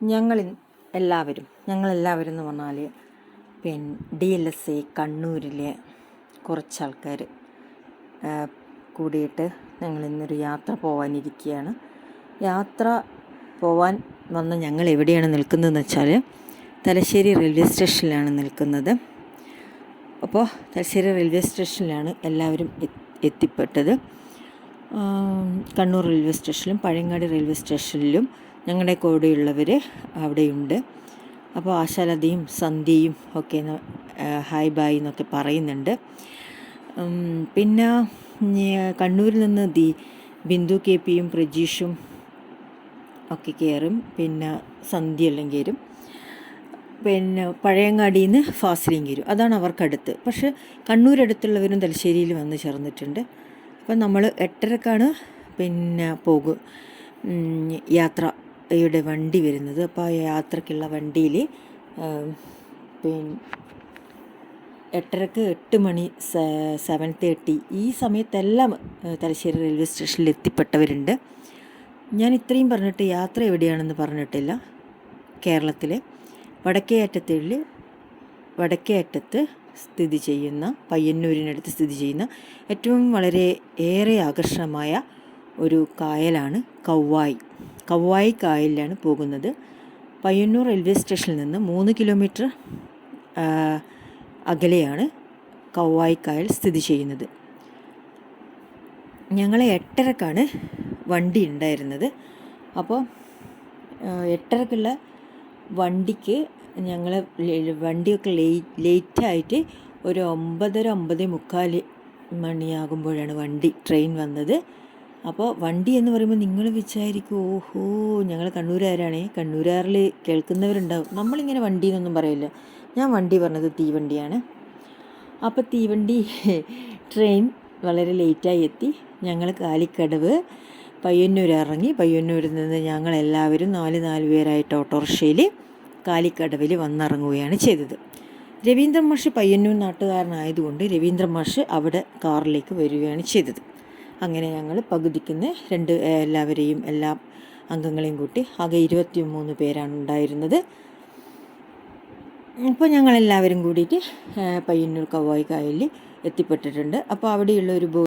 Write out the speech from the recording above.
ഞങ്ങൾ എല്ലാവരും ഞങ്ങളെല്ലാവരും എന്ന് പറഞ്ഞാൽ പിന്നെ ഡി എൽ എസ് ഐ കണ്ണൂരിലെ കുറച്ച് ആൾക്കാർ കൂടിയിട്ട് ഞങ്ങൾ ഇന്നൊരു യാത്ര പോകാനിരിക്കുകയാണ് യാത്ര പോവാൻ വന്ന ഞങ്ങൾ എവിടെയാണ് നിൽക്കുന്നതെന്ന് വെച്ചാൽ തലശ്ശേരി റെയിൽവേ സ്റ്റേഷനിലാണ് നിൽക്കുന്നത്. അപ്പോൾ തലശ്ശേരി റെയിൽവേ സ്റ്റേഷനിലാണ് എല്ലാവരും എത്തിപ്പെട്ടത്. കണ്ണൂർ റെയിൽവേ സ്റ്റേഷനിലും പഴയങ്ങാടി റെയിൽവേ സ്റ്റേഷനിലും ഞങ്ങളുടെ കൂടെയുള്ളവർ അവിടെയുണ്ട്. അപ്പോൾ ആശാലതയും സന്ധ്യയും ഒക്കെ ഹായ് ബായ് എന്നൊക്കെ പറയുന്നുണ്ട്. പിന്നെ കണ്ണൂരിൽ നിന്ന് ദി ബിന്ദു കെ പിയും പ്രജീഷും ഒക്കെ കയറും പിന്നെ സന്ധ്യ എല്ലാം കയറും പിന്നെ പഴയങ്ങാടിയിൽ നിന്ന് ഫാസിലിയും കയറും അതാണ് അവർക്കടുത്ത്. പക്ഷേ കണ്ണൂരടുത്തുള്ളവരും തലശ്ശേരിയിൽ വന്ന് ചേർന്നിട്ടുണ്ട്. അപ്പം നമ്മൾ എട്ടരക്കാണ് പിന്നെ പോകും ഉം, യാത്രയുടെ വണ്ടി വരുന്നത്. അപ്പോൾ ആ യാത്രക്കുള്ള വണ്ടിയിൽ പിന്നെ എട്ടരക്ക് എട്ട് മണി സെവൻ തേർട്ടി ഈ സമയത്തെല്ലാം തലശ്ശേരി റെയിൽവേ സ്റ്റേഷനിൽ എത്തിപ്പെട്ടവരുണ്ട്. ഞാൻ ഇത്രയും പറഞ്ഞിട്ട് യാത്ര എവിടെയാണെന്ന് പറഞ്ഞിട്ടില്ല. കേരളത്തിലെ വടക്കേ അറ്റത്തിൽ വടക്കേ അറ്റത്ത് സ്ഥിതി ചെയ്യുന്ന പയ്യന്നൂരിനടുത്ത് സ്ഥിതി ചെയ്യുന്ന ഏറ്റവും വളരെ ഏറെ ആകർഷണമായ ഒരു കായലാണ് കൗവായി. കൗവായി കായലിലാണ് പോകുന്നത്. പയ്യന്നൂർ റെയിൽവേ സ്റ്റേഷനിൽ നിന്ന് മൂന്ന് കിലോമീറ്റർ അകലെയാണ് കവ്വായി കായൽ സ്ഥിതി ചെയ്യുന്നത്. ഞങ്ങൾ എട്ടരക്കാണ് വണ്ടി ഉണ്ടായിരുന്നത്. അപ്പോൾ എട്ടരക്കുള്ള വണ്ടിക്ക് ഞങ്ങൾ വണ്ടിയൊക്കെ ലേറ്റ് ലേറ്റായിട്ട് ഒരു ഒമ്പതര ഒമ്പത് മുക്കാൽ മണിയാകുമ്പോഴാണ് വണ്ടി ട്രെയിൻ വന്നത്. അപ്പോൾ വണ്ടി എന്ന് പറയുമ്പോൾ നിങ്ങൾ വിചാരിക്കും ഓഹോ ഞങ്ങൾ കണ്ണൂരുകാരാണേ കണ്ണൂരുകാരിൽ കേൾക്കുന്നവരുണ്ടാവും. നമ്മളിങ്ങനെ വണ്ടി എന്നൊന്നും പറയില്ല. ഞാൻ വണ്ടി പറഞ്ഞത് തീവണ്ടിയാണ്. അപ്പോൾ തീവണ്ടി ട്രെയിൻ വളരെ ലേറ്റായി എത്തി. ഞങ്ങൾ കാലിക്കടവ് പയ്യന്നൂർ ഇറങ്ങി. പയ്യന്നൂരിൽ നിന്ന് ഞങ്ങൾ എല്ലാവരും നാല് നാല് പേരായിട്ട് ഓട്ടോറിക്ഷയിൽ കാലിക്കടവിൽ വന്നിറങ്ങുകയാണ് ചെയ്തത്. രവീന്ദ്രൻ മാഷ് പയ്യന്നൂർ നാട്ടുകാരനായതുകൊണ്ട് രവീന്ദ്രൻ മാഷ് അവിടെ കാറിലേക്ക് വരികയാണ് ചെയ്തത്. അങ്ങനെ ഞങ്ങൾ പകുതിക്കുന്ന രണ്ട് എല്ലാവരെയും എല്ലാ അംഗങ്ങളെയും കൂട്ടി ആകെ ഇരുപത്തി മൂന്ന് പേരാണ് ഉണ്ടായിരുന്നത്. അപ്പോൾ ഞങ്ങളെല്ലാവരും കൂടിയിട്ട് പയ്യന്നൂർ കവായി കായലിൽ എത്തിപ്പെട്ടിട്ടുണ്ട്. അപ്പോൾ അവിടെയുള്ള ഒരു